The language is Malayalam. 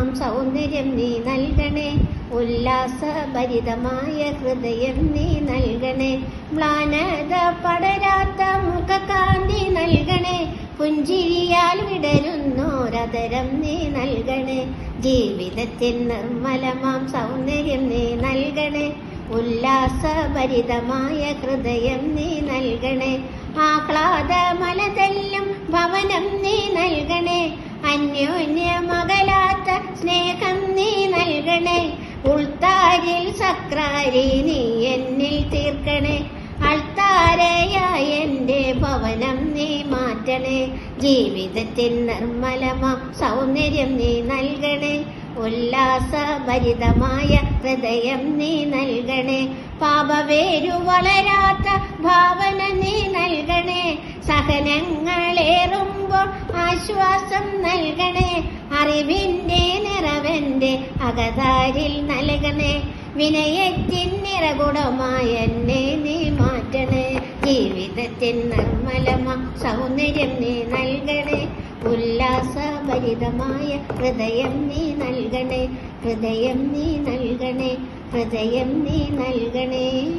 നിർമ്മലമാം സൗന്ദര്യം നീ നൽകണേ. ഉല്ലാസഭരിതമായ ഹൃദയം നീ നൽകണേ. മ്ലാനത പടരാത്ത മുഖകാന്തി നൽകണേ. പുഞ്ചിരിയാൽ വിടരുന്നോരതരം നീ നൽകണേ. ജീവിതത്തിൽ നിർമ്മലമാം സൗന്ദര്യം നീ നൽകണേ. ഉല്ലാസഭരിതമായ ഹൃദയം നീ നൽകണേ. ആഹ്ലാദമലതെല്ലാം ഭവനം നീ നൽകണേ. അന്യോന്യ മകൻ നീ നൽകണേ ഉൾത്താരിൽ സക്രാരി നീ എന്നിൽ തീർക്കണേ. അൾത്താരയായ എന്റെ ഭവനം നീ മാറ്റണേ. ജീവിതത്തിൽ നിർമ്മലമാം സൗന്ദര്യം നീ നൽകണേ. ഉല്ലാസഭരിതമായ ഹൃദയം നീ നൽകണേ. പാപവേരു വളരാത്ത ഭാവന നീ നൽകണേ. സഹനങ്ങളേറുമ്പോൾ ആശ്വാസം നൽകണേ. അറിവിന്റെ നിറവന്റെ അകതാരിൽ നൽകണേ. വിനയത്തിൻ നിറകുടമായ എന്നെ നീ മാറ്റണേ. ജീവിതത്തിൻ നിർമ്മലമ സൗന്ദര്യം നീ നൽകണേ. ഉല്ലാസഭരിതമായ ഹൃദയം നീ നൽകണേ. ഹൃദയം നീ നൽകണേ. ഹൃദയം നീ നൽകണേ.